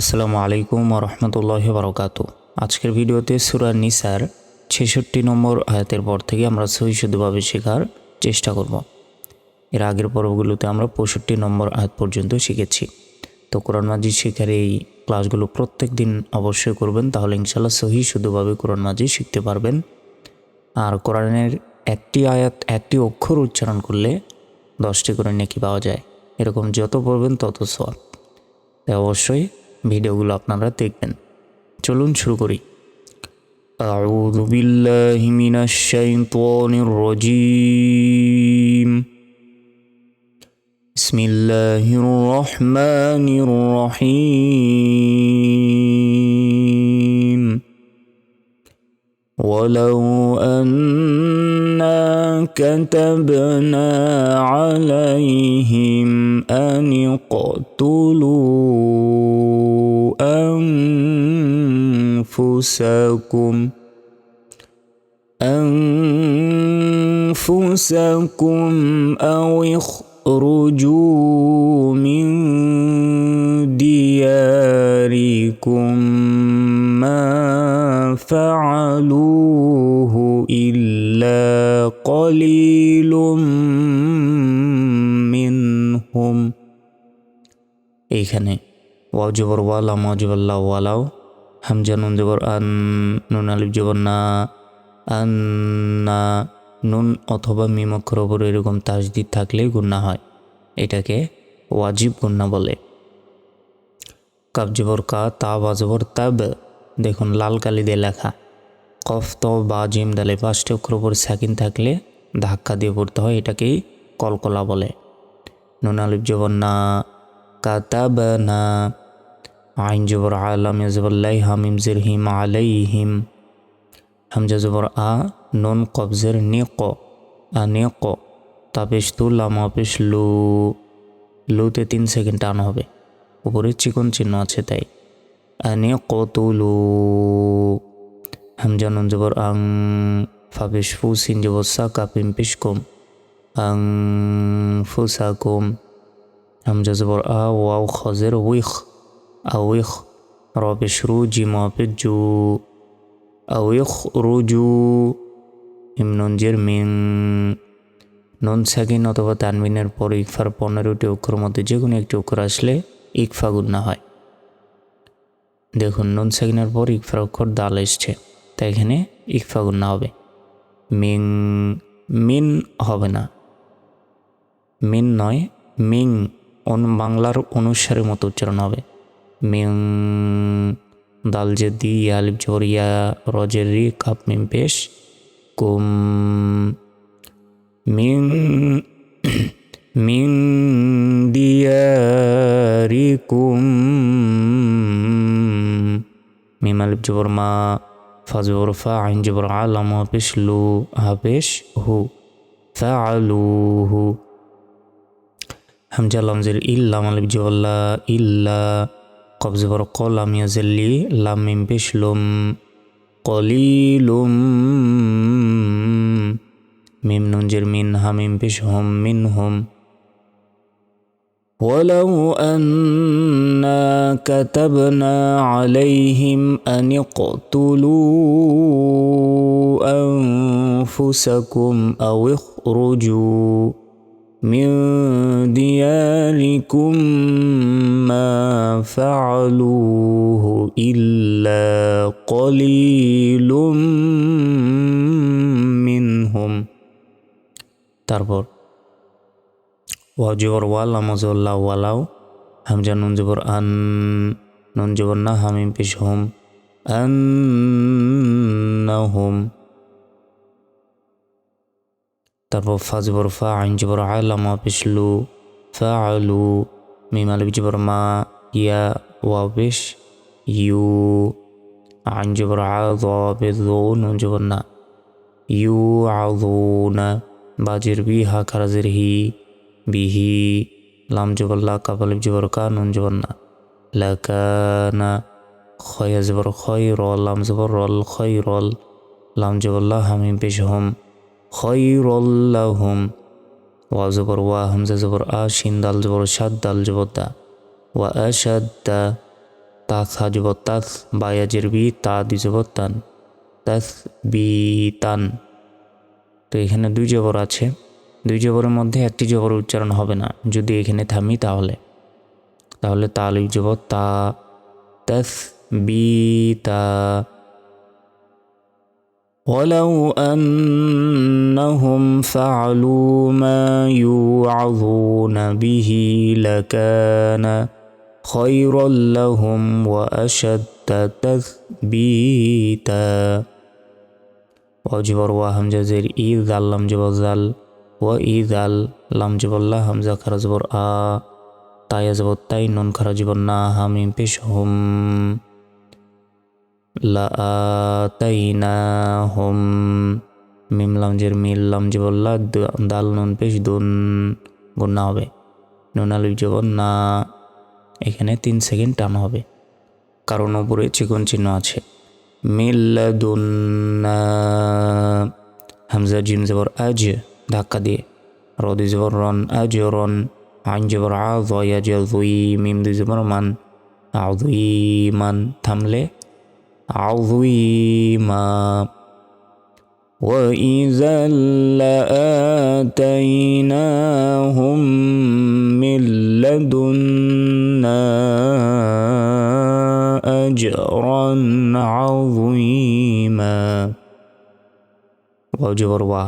আসসালামু আলাইকুম রহমতুল্লাহ বারকাত আজকের ভিডিওতে সুরা নিসার ছেষট্টি নম্বর আয়াতের পর থেকে আমরা সহি শুদ্ধভাবে শেখার চেষ্টা করব। এর আগের পর্বগুলোতে আমরা পঁয়ষট্টি নম্বর আয়াত পর্যন্ত শিখেছি। তো কোরআন মাজিদ শেখার এই ক্লাসগুলো প্রত্যেক দিন অবশ্যই করবেন, তাহলে ইনশাল্লাহ সহি শুদ্ধভাবে কোরআন মাজিদ শিখতে পারবেন। আর কোরআনের একটি আয়াত, একটি অক্ষর উচ্চারণ করলে দশটি করে নেকি পাওয়া যায়। এরকম যত পড়বেন তত সব তাই অবশ্যই ভিডিওগুলো আপনারা দেখবেন চলুন শুরু করি أعوذ بالله من الشيطان الرجيم بسم الله الرحمن الرحيم ولو أنا كتبنا عليهم أن اقتلوا أنفسكم أنفسكم أو اخرجوا من دياركم ما فعلوه إلا قليل منهم এইখানে ওয়াজবর ওয়ালা মজবল্লা ওয়ালাও। হামজা নুন জবর আন নুন আলিফ জবর না, আন না নুন অথবা মিম অক্ষর ওপর এরকম তাজদিদ থাকলে গুন্না হয়। এটাকে ওয়াজিব গুন্না বলে। কাব জবর কা, তা বা জবর তাব, দেখুন লাল কালি দিয়ে লেখা। কফ, ত, বা, জিম দালে পাঁচটি অক্ষর ওপর সাকিন থাকলে ধাক্কা দিয়ে পড়তে হয়, এটাকেই কলকলা বলে। নুন আলিফ জবর না কাতাব না আইন জবর আলাম জবল্লাই হামিম জির হিম আলাইহিম হামজা জবর আ নুন কবজের নে ক আ নে ক তাপেশ তু লামা পেশ লু লুতে তিন সেকেন্ড টান হবে। উপরে চিকন চিহ্ন আছে তাই। আনে কতুলু হামজা নুন জবর আং ফাবেশ ফু সিন জবর সা কাপিম পেশ কম আং ফুসা কম হামজা জবর আ ওয়াও খজের উইখ আউইখ রবেশ রু জিমা পেশ জু আউইখ রুজু হিমনঞ্জের মিন নন সাকিন অথবা তানমিনের পর ইকফার পনেরোটি অক্ষর মধ্যে যে কোনো একটি অক্ষর আসলে ইকফা গুন্না হয় দেখুন নুন সাকিনের পর ইকফার অক্ষর দাল এসছে তাই এখানে ইকফা গুন্না হবে মিং মিন হবে না মিন নয় মিং অন বাংলার অনুসারের মতো উচ্চারণ হবে মিং দাল যে দি আলিফ জরিয়া রজের রি কাপ মিম পেশ কুম মিং মিং দিয়ারিকুম মিম আলিফ জবর মা ফাজবর ফা আইন জবর আলাম হাফেশ লু হাফেশ হু ফা আলু হু হামজা লামজের ইল্লাম আলিফ قبض برقو لم يزل لي لم من بش لم قليل ميم ننجر منها من بشهم منهم. ولو أنا كتبنا عليهم أن اقتلوا أنفسكم أو اخرجوا من دياركم ما فعلوه إلا قليل منهم তারপর ওয়াজবর ওয়াল আমজল্লা ওয়ালাও হামজা নুন জবর আন নুন জবর না হামিম পেশ হোম আন্নাহুম তারপর ফাজবর ফা আইন জবর আলামা পেশ লু ফা আলু মিম আলিফ, জবর মা, ইয়া, ওয়া পেশ ইউ, আইন, জবর আ নুন জবর না, ইউ আউনা বাজের বি, হা খারাজের হি, বিহি, লাম জবল্লা কাপালিব জবর কা নুন জবর না, লাকানা, খয়া, জবর খয় রল লাম, জবর রল খয় রল লাম জবল্লা হামিম, পেশ, হোম খয় রল্লা ওয়া জবর ওয়া হামজা জবর আ শিন দাল জবর সাদ দাল জবর দা। ওয়া আশাদ্দা তাস হাজব তাস বায়াজের বি, তা দিজব তান। তাস, বি, তান। তো এখানে দুই জবর আছে। দুই জবরের মধ্যে একটি জবর উচ্চারণ হবে না। যদি এখানে থামি তাহলে। তাহলে তা লিখ জবর তা। তাস, বি, তা। ولو أنهم فعلوا ما يوعظون به لكان خيرا لهم وأشد تثبيتا অজবর ওয়া হামজা জের ই জাল লাম জবর জাল ওয়া ই জাল লাম জবল্লা হামজা খারা জবর আ তায়া জবর তাই নুন খারা জবর না হামিম পেশ হুম লা তাইনা হুম মিম লাম জের মিল লাম জবল্লা দাল নুন পেশ দুন গুন্না হবে। নুন আলিফ জবর না এখানে তিন সেকেন্ড টান হবে। কারণ ওপরে চিকন চিহ্ন আছে। মিল্লাদুন্না হামজা জিম জবর আজ ধাক্কা দিয়ে। রদি জবর রন আজ রন। আইন জবর আ জয়া জুই মিম দুই জবর মান। আউই মান থামলে আউই মা وإذا لآتيناهم من لدنا أجرا عظيما ওয়াজবর ওয়া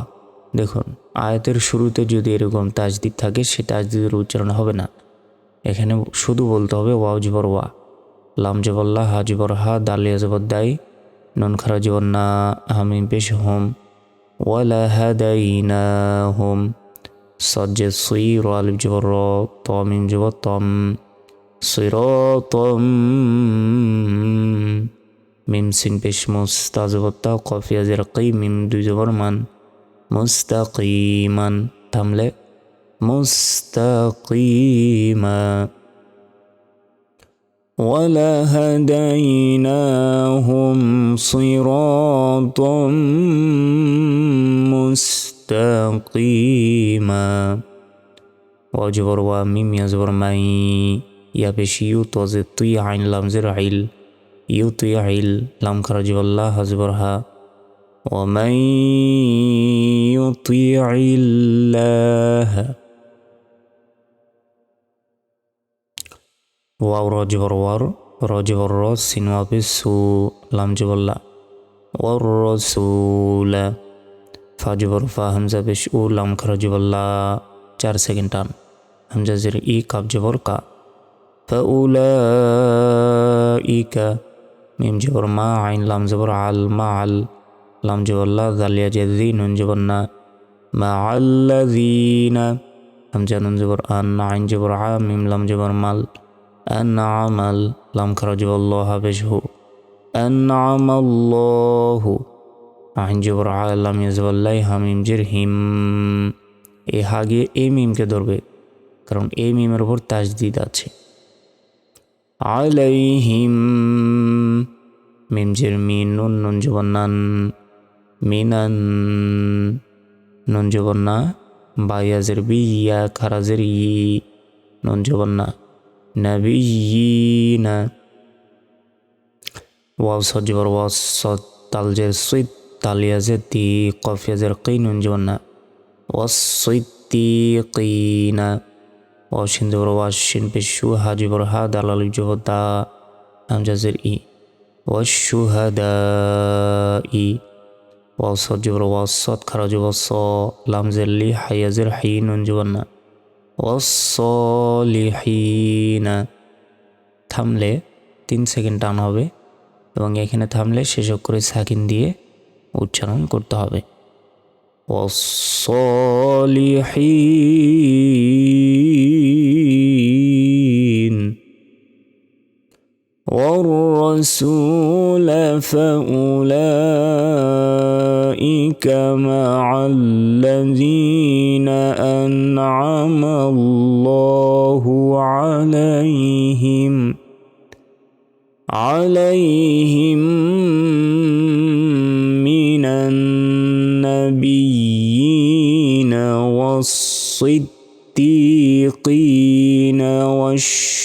দেখুন আয়াতের শুরুতে যদি এরকম তাজদিদ থাকে সে তাজদিদের উচ্চারণ হবে না এখানে শুধু বলতে হবে ওয়াজবর ওয়া লামজবল্লা হাজিবরহা দালিয়াজবদ্দাই নন খারাজিবন্না হামিম পেশ হোম। ওয়ালা হাদাইনা হোম সজ্জে সুই রালিব জবর র তমিম জব তম সুইর তম মিম সিন পেশ মুস্তাজবত্তা কফিয়া জেরকি, মিম দুই জবর মান, মুস্তাকিমান, থামলে, মুস্তাকিমা। ولهديناهم صراطا مستقيما واجبر وميم يزبر مي يا بشيو توزي طي عين لام زرعيل يطيع لام كرج الله زبرها ومن يطيع الله واو راجبر وار راجبر راس سين واپس سو لام جبر لا والرسول فاجبر فا همزة بش أو لام جبر لا چار سیکنڈ تان همزة زر ای کاب جبر کا فأولئك ميم جبر ما عين لام جبر عال ما عال لام جبر لا هن يجذي نون ما عال الذين همزة نون جبر آن عين جبر عام ميم لام جبر مال أنعمل لام خرج الله بشه أنعم الله عين جبر ع لام يزبر লাই হামিম জের হিম এ হাগে এই মিমকে ধরবে কারণ এই মিমের উপর তাজদিদ আছে عليهم মিম জের মিন নুন নুন জবন্নান মিনান নুন জবন্না বায়াজের বি ইয়া খারাজের ই নুন জবন্না নাবিয়িনা ওয়াও সজবর ওয়াও সদ তালজের সুইত তালিয়াজের তি কফিয়াজের কি নুন জবন্না ওয়াস সুইত্তিকিনা ওয়াশিন জবর ওয়াশিন পেশু হা জবর হা দালাল জবর দা হামজাজের ই ওয়াশুহাদা ই ওয়াসদ জবর ওয়াসদ খারা জবর স লামজের লি হায়াজের হাই নুন জবর না ওয়াসলিহিনা থামলে তিন সেকেন্ড টান হবে এবং এখানে থামলে শেষ করে সাকিন দিয়ে উচ্চারণ করতে হবে والصالحين والرسول فأولئك مع الذين عليهم من النبيين والصديقين والشهداء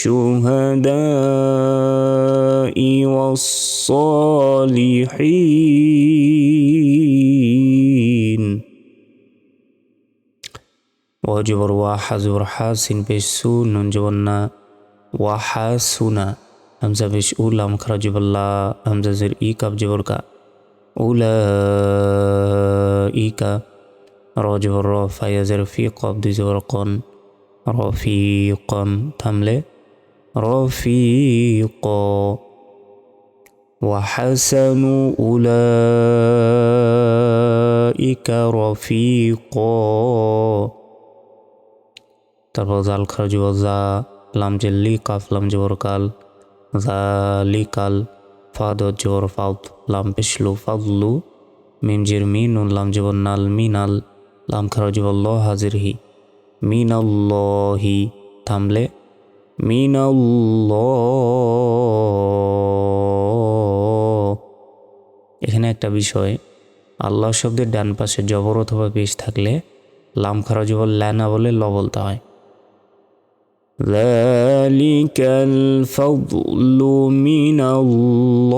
والصالحين وجبر وحزور حاسن بسو ننجبنا وحاسنا همزة بش أولى مخرج بالله همزة زر إيكا بجبركا أولئك راجب الرافع يزر في قبض زرقا رفيقا تملي. رفيقا وحسن أولئك رفيقا. تربو زال خرج وزا لام جلي قاف لام جبر قال জালিকাল ফাদ জবর ফাউত লাম পেশলু ফাদলু মিম জির মি নুন লাম জবর নাল মিনাল লাম খারজ ল হাজির হি মিনাল্লাহি থামলে মিনাল্লাহ এখানে একটা বিষয় আল্লাহ শব্দের ডান পাশে জবর অথবা পেশ থাকলে লাম খারা জবর ল্যানা বলে ল বলতে হয়। ذلك الفضل من الله.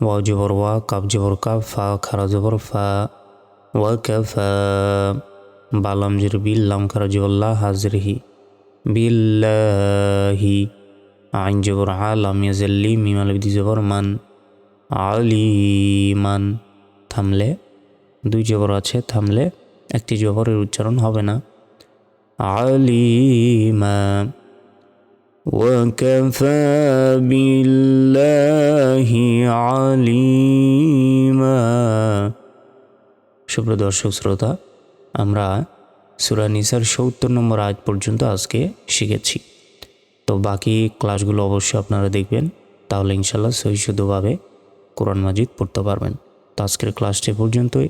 وجبر جبر جبر قاف فا خرا جبر فا وكفا بالام جر لام خرا جبر الله حاضره بالله. عن جبر عالم يزلي ميم البدي جبر من؟ عليما تملي দুই জবর আছে থামলে একটি জবরের উচ্চারণ হবে না আলিমা وكفى بالله عليما সুপ্রিয় দর্শক শ্রোতা আমরা সুরা নিসার সত্তর নম্বর আজ পর্যন্ত আজকে শিখেছি তো বাকি ক্লাসগুলো অবশ্যই আপনারা দেখবেন তাহলে ইনশাল্লাহ সহিশুদ্ধভাবে কোরআন মাজিদ পড়তে পারবেন তো আজকের ক্লাসটি পর্যন্তই